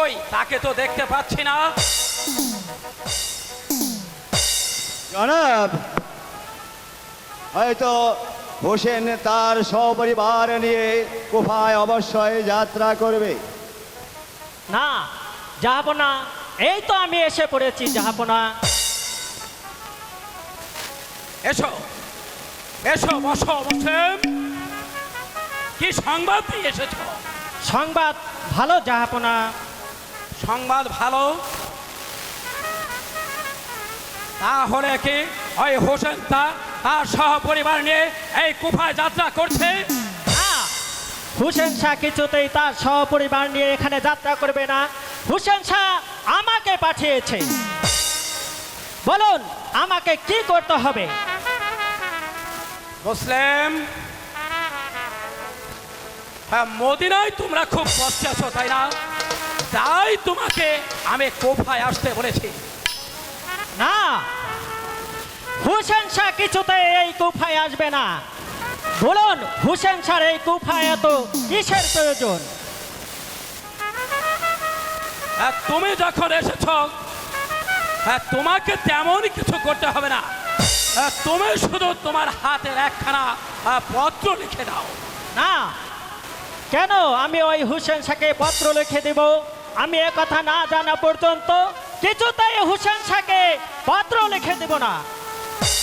ওই তাকে তো দেখতে পাচ্ছি না। জনাব হয়তো হোসেন তার সপরিবার নিয়ে কোফায় অবশ্যই যাত্রা করবে। না জাহাপনা এই তো আমি এসে পড়েছি জাহাপনা এসো এসো বসো মুসলিম কি সংবাদ নিয়ে এসেছ? সংবাদ ভালো জাহাপনা সংবাদ ভালো? তাহলে কি ওই হোসেন তা তার সহ পরিবার নিয়ে এই কুফায় যাত্রা করছে? হুসেন শাহ কিছুতেই তার সপরিবার নিয়ে এখানে যাত্রা করবে না। হুসেন শাহ আমাকে পাঠিয়েছে। বলুন আমাকে কি করতে হবে? মুসলিম হ্যাঁ মদিনায় তোমরা খুব কষ্টে আছো তাই না? তাই তোমাকে আমি কোফায় আসতে বলেছি। না হুসেন শাহ কিছুতে এই কুফায় আসবে না। বলুন হুসেন শাহ এই কুফায় এত কিসের প্রয়োজন? হ্যাঁ তুমি যখন এসেছ হ্যাঁ তোমাকে তেমন কিছু করতে হবে না। হ্যাঁ, তুমি শুধু তোমার হাতের একখানা পত্র লিখে দাও। না কেন আমি ওই হুসেন শাহকে পত্র লিখে দেব? আমি এ কথা না জানা পর্যন্ত কিছুতেই হুসেন শাহকে পত্র লিখে দেব না।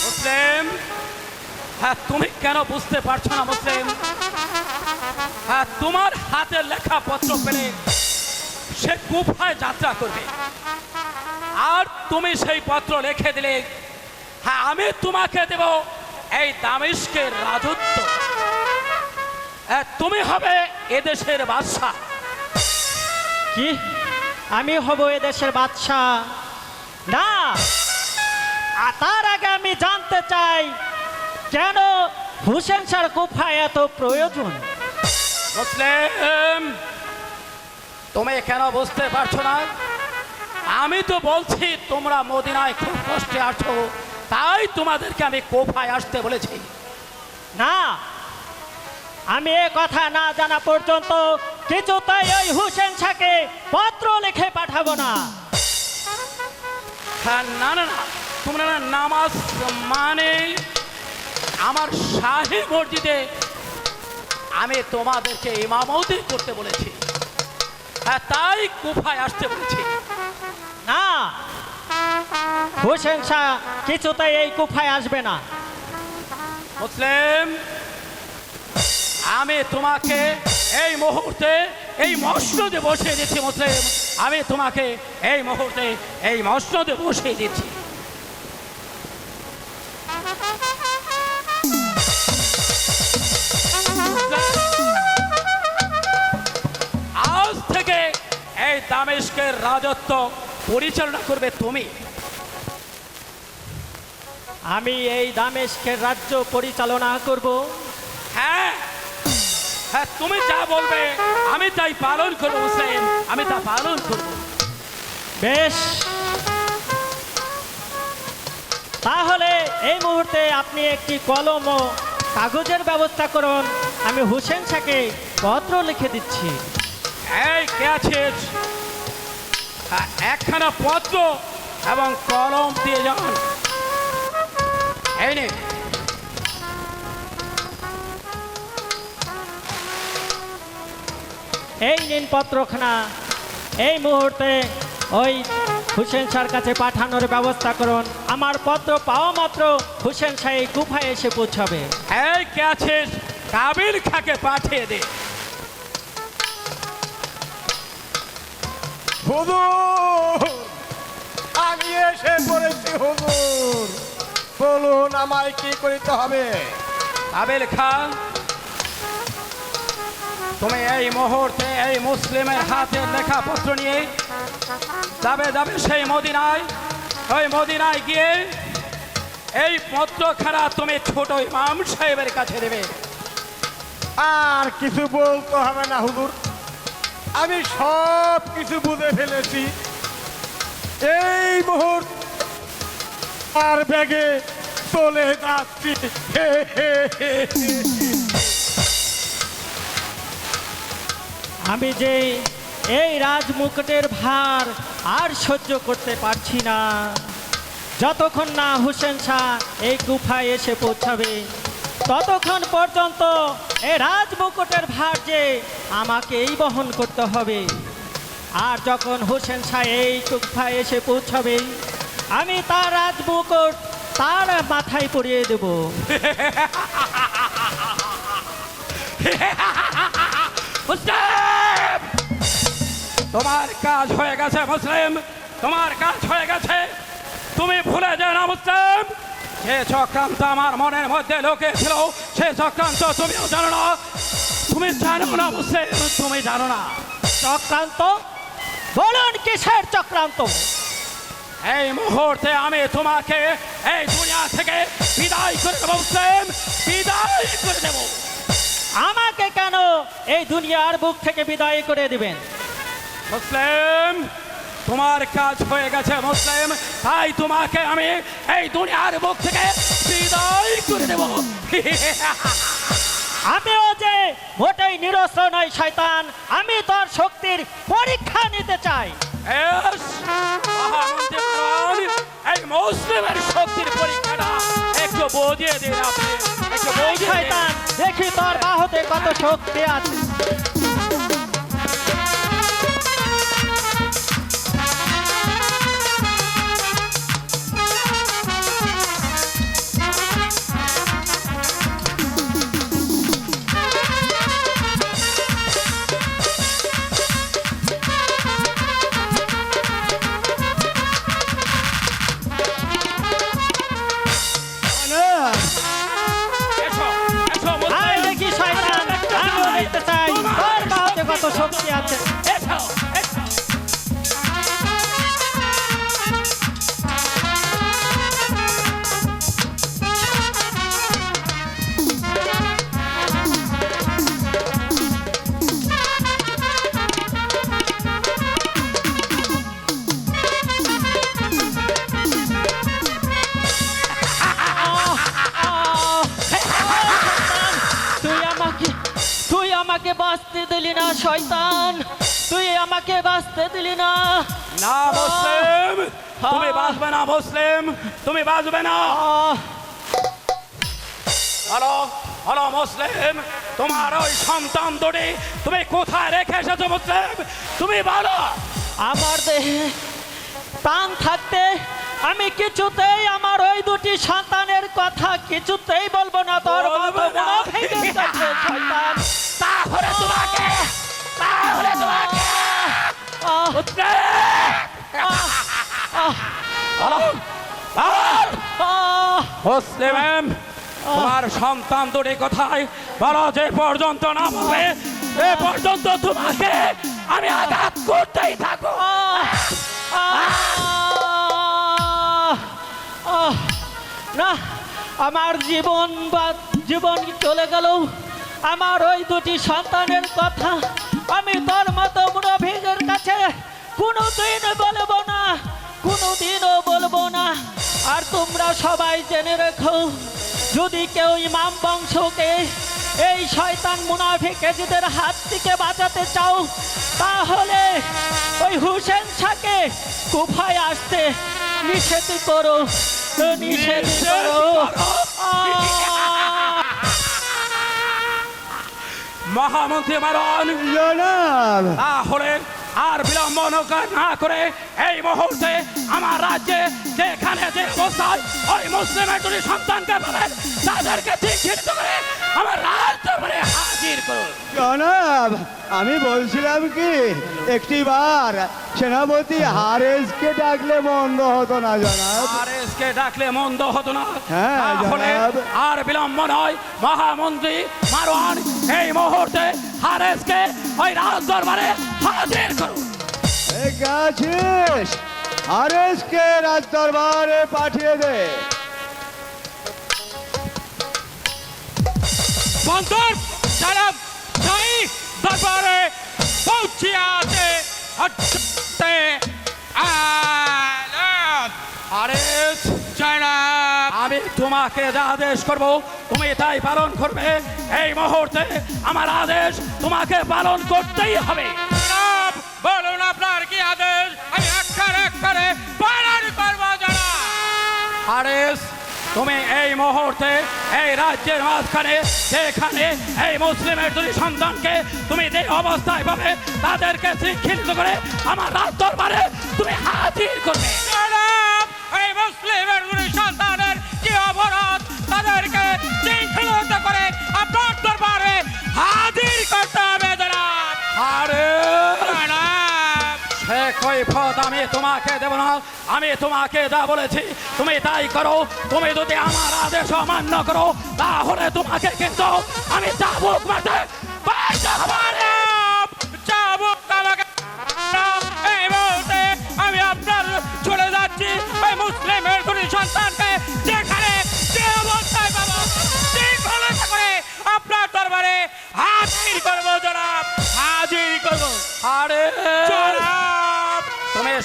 মুসলিম? হ্যাঁ তুমি কেন বুঝতে পারছ না মুসলিম? হ্যাঁ তোমার হাতের লেখা পত্র পেলে সে গুফায় যাত্রা করবে। আর তুমি সেই পত্র লিখে দিলে হ্যাঁ আমি তোমাকে দেব এই দামিশকের রাজত্ব। হ্যাঁ, তুমি হবে এদেশের বাদশাহ। কি? আমি হব এদেশের বাদশাহ? না। তার আগে আমি জানতে চাই কেন হুসেন স্যার কুফায় এত প্রয়োজন? মুসলিম তুমি কেন বুঝতে পারছ না? আমি তো বলছি তোমরা মদিনায় খুব কষ্টে আছো তাই তোমাদেরকে আমি কোফায় আসতে বলেছি। না আমি এ কথা না জানা পর্যন্ত কিছুতেই ওই হুসেন শাহকে পত্র লিখে পাঠাবো না। হ্যাঁ না না না। তোমরা না নামাজ মানে আমার শাহী মসজিদে আমি তোমাদেরকে ইমামতি করতে বলেছি। হ্যাঁ তাই কুফায় আসতে বলেছি। না হুসেন শাহ কিছুতেই এই কুফায় আসবে না। মুসলিম আমি তোমাকে এই মুহূর্তে এই মসনদে বসিয়ে দিচ্ছি মুসলিম। আমি তোমাকে এই মুহূর্তে এই মসনদে বসিয়ে দিচ্ছি। আজ থেকে এই দামেশকের রাজত্ব পরিচালনা করবে তুমি। আমি এই দামেশকের রাজ্য পরিচালনা করব। হ্যাঁ হ্যাঁ তুমি যা বলবে আমি তাই পালন করব হুসেন। আমি তা পালন করব। বেশ। তাহলে এই মুহূর্তে আপনি একটি কলম ও কাগজের ব্যবস্থা করুন। আমি হুসেন শাহকে পত্র লিখে দিচ্ছি। এই কে আছিস? হ্যাঁ, একখানা পত্র এবং কলম দিয়ে যান। এই নে। এই নিন পত্রখানা। এই মুহূর্তে ওই হুসেন শাহর কাছে পাঠানোর ব্যবস্থা করুন। আমার পত্র পাওয়া মাত্র হুসেন শাহ এই গুফায় এসে পৌঁছাবে। এই কে আছিস? কাবিল খাকে পাঠিয়ে দে। হুজুর আমি এসে পড়েছি হুজুর। বলুন আমায় কি করিতে হবে? কাবিল খা তুমি এই মুহূর্তে এই মুসলিমের হাতে লেখা পত্র নিয়ে যাবে যাবে সেই মদিনায়। ওই মদিনায় গিয়ে এই পত্র পত্রখানা তুমি ছোট ইমাম সাহেবের কাছে দেবে। আর কিছু বলতে হবে না, হুজুর। আমি সব কিছু বুঝে ফেলেছি। এই মুহূর্ত আর ব্যাগে চলে যাচ্ছি। আমি যে এই রাজমুকুটের ভার আর সহ্য করতে পারছি না। যতক্ষণ না হুসেন শাহ এই গুফায় এসে পৌঁছাবে, ততক্ষণ পর্যন্ত এই রাজমুকুটের ভার যে আমাকেই বহন করতে হবে। আর যখন হোসেন শাহ এই গুফায় এসে পৌঁছাবে, আমি তার রাজমুকুট তার মাথায় পরিয়ে দেবো। মুসলিম তোমার কাজ হয়ে গেছে মুসলিম। তোমার কাজ হয়ে গেছে। তুমি ভুলে যাও না মুসলিম। যে চক্রান্ত আমার মনের মধ্যে লোকে ছিল সে চক্রান্ত তুমিও জানো না। তুমি জানো না মুসলিম তুমি জানো না। চক্রান্ত? বলুন কিসের চক্রান্ত? এই মুহূর্তে আমি তোমাকে এই দুনিয়া থেকে বিদায় করে দেবো মুসলিম। বিদায় করে দেবো। আমাকে কেন এই দুনিয়ার বুক থেকে বিদায় করে দিবেন? মুসলিম তোমার কাজ হয়ে গেছে মুসলিম তাই তোমাকে আমি এই দুনিয়ার বুক থেকে বিদায় করে দেব। আমিও যে মোটেই নিরস্ত্র নয় শয়তান আমি তোর শক্তির পরীক্ষা নিতে চাই। এই মুসলিমের শক্তির পরীক্ষাটা একটু বুঝিয়ে দিন আপনি একটু বুঝিয়ে শয়তান দেখি তোর বাহুতে কত শক্তি আছে। না শয়তান। তুই আমাকে বাঁচতে দিলি না। না মুসলিম। তুমি বাঁচবে না মুসলিম। তুমি বাঁচবে না! হ্যালো হ্যালো মুসলিম। তোমার ওই সন্তান দুটি তুমি কোথায় রেখে এসেছ মুসলিম? তুমি বলো। আমার দেহে প্রাণ থাকতে আমি কিছুতেই আমার ওই দুটি সন্তানের কথা কিছুতেই বলব না। তোর বলবে মতো না? শয়তান। তাহলে তোমাকে তাহলে তোমাকে। বল! তোমার সন্তান দুটি কোথায় বলো যে পর্যন্ত না বলবে এ পর্যন্ত তোমাকে আমি আঘাত করতেই থাকো! না আমার জীবন বা জীবন চলে গেল? আমার ওই দুটি সন্তানের কথা আমি তোর মতো মুরভিগের কাছে কোনোদিন বলব না কোনোদিনও বলব না। আর তোমরা সবাই জেনে রেখো যদি কেউ ইমাম বংশকে এই শয়তান মুনাফিক এজিদের হাত থেকে বাঁচাতে চাও তাহলে ওই হুসেন শাহকে কুফায় আসতে নিষেধ করো নিষেধ করো। মহামন্ত্রী মারণ তাহলে আর বিলম্ব না করে এই মুহূর্তে আমার রাজ্যে যেখানে যে অবস্থায় ওই মুসলিমের যদি সন্তানকে পাবেন তাদেরকে চিহ্নিত করে আমার রাজ্য মানে জনাব আমি বলছিলাম কি একটিবার সেনাপতি হারেসকে ডাকলে মন্দ হতো না জনাব। আর এসকে ডাকলে মন্দ হতো না। হ্যাঁ, জনাব। আর বিলম্ব নয় মহামন্ত্রী মারওয়ান এই মুহূর্তে হারেসকে ওই রাজ দরবারে হাজির করুন। গেছিস হারেসকে রাজ দরবারে পাঠিয়ে দে। বন্দর সালাম শাহী দরবারে পৌঁছ সিয়াতে হচ্ছে আলাদ। আরে জনাব আমি তোমাকে যা আদেশ করব তুমি তাই পালন করবে। এই মুহূর্তে আমার আদেশ তোমাকে পালন করতেই হবে। জনাব বলুন আপনার কি আদেশ? আমি অক্ষরে অক্ষরে পালন করব জনাব আরেস তুমি এই মুহূর্তে এই রাজ্যের মাঝখানে, যেখানে এই মুসলিমের দুই সন্তানকে তুমি যে অবস্থায় পাবে, তাদেরকে শিক্ষিত করে আমার রাজ দরবারে তুমি হাজির করবে। এই মুসলিমের দুই সন্তানের কি অপরাধ? তাদেরকে শৃঙ্খলিত করে কৈফত আমি তোমাকে দেব না। আমি তোমাকে যা বলেছি তুমি তাই করো। তুমি যদি আমার আদেশ অমান্য করো তাহলে তোমাকে কিন্তু আমি চাবুক মারতে বাধ্য হব। জনাব, চাবুক আমাকে এই মুহূর্তে আমি আপনার চলে যাচ্ছি। ওই মুসলিমের দুই সন্তানকে যেখানে যে অবস্থায় পাবো শৃঙ্খলিত করে আপনার দরবারে হাজির করব জনাব। হাজির করব। আরে!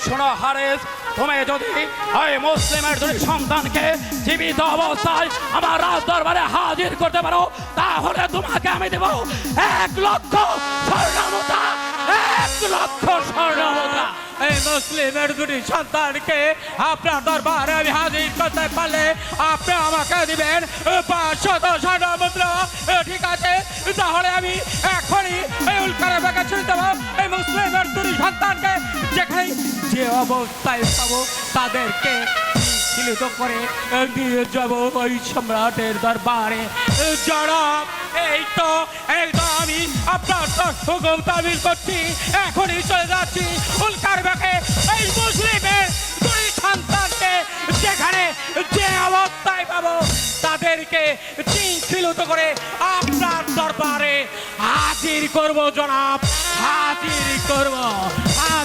শোনো হারেস তুমি যদি ওই মুসলিমের যদি সন্তানকে জীবিত অবস্থায় আমার রাজ দরবারে হাজির করতে পারো, তাহলে তোমাকে আমি দেব এক লক্ষ স্বর্ণমতা, এক লক্ষ স্বর্ণমুদ্রা এই মুসলিমের দুটি সন্তানকে আপনার দরবারে আমি হাজির করতে পারলে, আপনি আমাকে দিবেন পাঁচশত স্বর্ণ মুদ্রা ঠিক আছে, তাহলে আমি এখনই এই উল্কারে ব্যাগে ছুঁয়ে দেবো। এই মুসলিমের দুটি সন্তানকে যেখানে যে অবস্থায় পাবো, তাদেরকে শিলিত করে নিয়ে যাব ওই সম্রাটের দরবারে। জনাব এই তো এই তো আমি আপনার হুকুম তামিল করছি এখনই চলে যাচ্ছি উল্কার ব্যাগে এই মুসলিমের দুই সন্তানকে, যেখানে যে অবস্থায় পাবো, তাদেরকে শৃঙ্খলিত করে আপনার দরবারে হাজির করব জনাব, হাজির করব।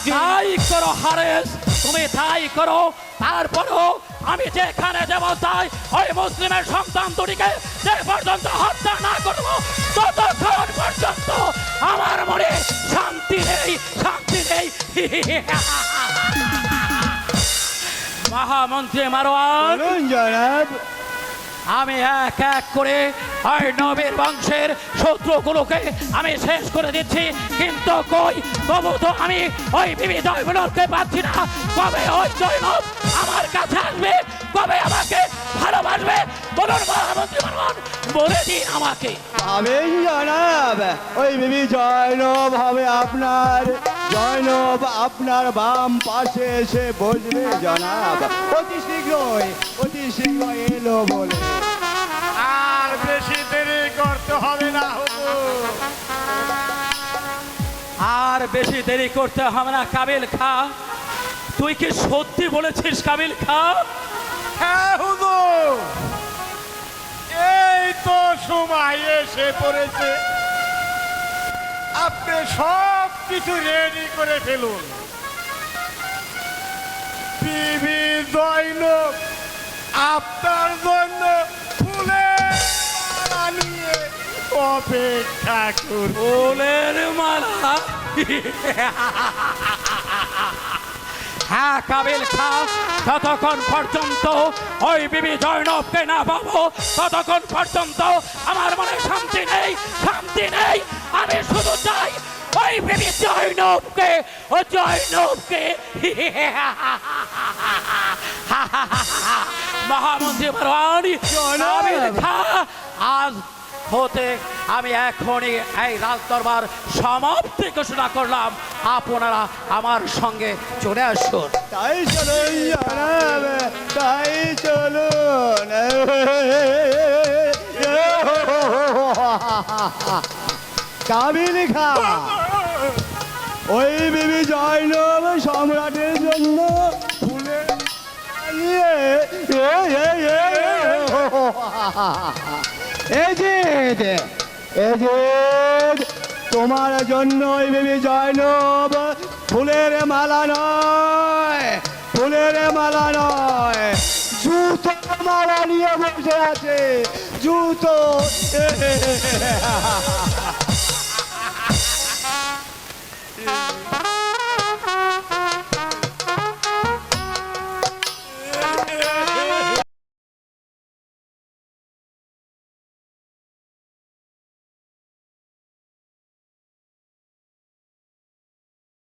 তাই করো হারেস। তুমি তাই করো। তারপরও আমি যেখানে যে তাই ওই মুসলিমের সন্তান দুটিকে যে পর্যন্ত হত্যা না করব ততক্ষণ পর্যন্ত আমার মনে শান্তি নেই শান্তি নেই। মহামন্ত্রী মারোয়ান আমি এক এক করে ওই নবীর বংশের শত্রুগুলোকে আমি শেষ করে দিচ্ছি। কিন্তু কই? তবু তো আমি ওই বিবি জয়গুলোকে পাচ্ছি না। কবে ওই জয়নব আমার কাছে আসবে? কবে আমাকে ভালোবাসবে? বলুন মহামন্ত্রী মানবান বলে দিন আমাকে। পাবেন জনাব, ওই বিবি জয়নব হবে আপনার। জয়নব আপনার বাম পাশে এসে বসবে জনাব। অতি শীঘ্রই অতি শীঘ্রই এলো বলে। আর দেরি করতে হবে না আর বেশি দেরি করতে হবে না কাবিল খা। তুই কি সত্যি বলেছিস কাবিল খা? হ্যাঁ হুজুর। এই তো সময় এসে পড়েছে। আপনি সব কিছু রেডি করে ফেলুন। বিবি জয়নব আপনার জন্য অপেক্ষা করুন। ফুলের মালা। হ্যাঁ কাবিল খা ততক্ষণ পর্যন্ত ওই বিবি জয়নবকে না পাবো ততক্ষণ পর্যন্ত আমার মনে শান্তি নেই শান্তি নেই। আমি শুধু চাই ওই বিবি জয়নবকে ও জয়নবকে মহামন্ত্রী মারওয়ানি কাবিল খা আজ হতে আমি এখনই এই রাজ দরবার সমাপ্তি ঘোষণা করলাম আপনারা আমার সঙ্গে চলে আসুন তাই জনাব তাই চলুন কাবিল খা ওই বিবি জয়নব সম্রাটের জন্য ফুলের তোমার জন্য ওই বিবি জয়নব, ফুলের মালা নয়, ফুলের মালা নয়। জুতো মালা নিয়ে বসে আছে, জুতো।